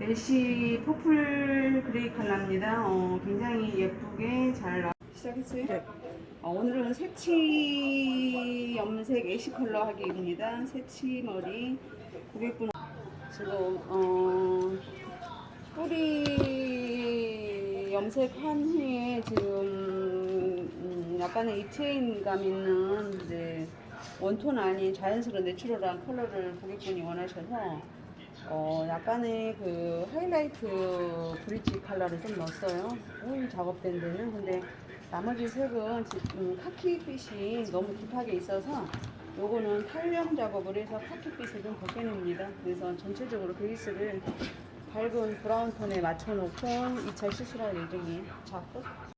LC 퍼플 그레이 컬러입니다. 어, 굉장히 예쁘게 잘 나. 시작했어요? 네. 어, 오늘은 새치 염색 애쉬 컬러 하기입니다. 새치 머리 고객분 지금 어, 뿌리 염색한 후에 지금 음, 약간의 입체인감 있는 이제 원톤 아닌 자연스러운 내추럴한 컬러를 고객분이 원하셔서 어, 약간의 그 하이라이트 브릿지 컬러를 좀 넣었어요. 오일 작업된 데는. 근데 나머지 색은 지금 카키빛이 너무 딥하게 있어서 요거는 탈염 작업을 해서 카키빛을 좀 벗겨냅니다. 그래서 전체적으로 베이스를 밝은 브라운 톤에 맞춰놓고 2차 시술할 예정이에요. 자, 끝.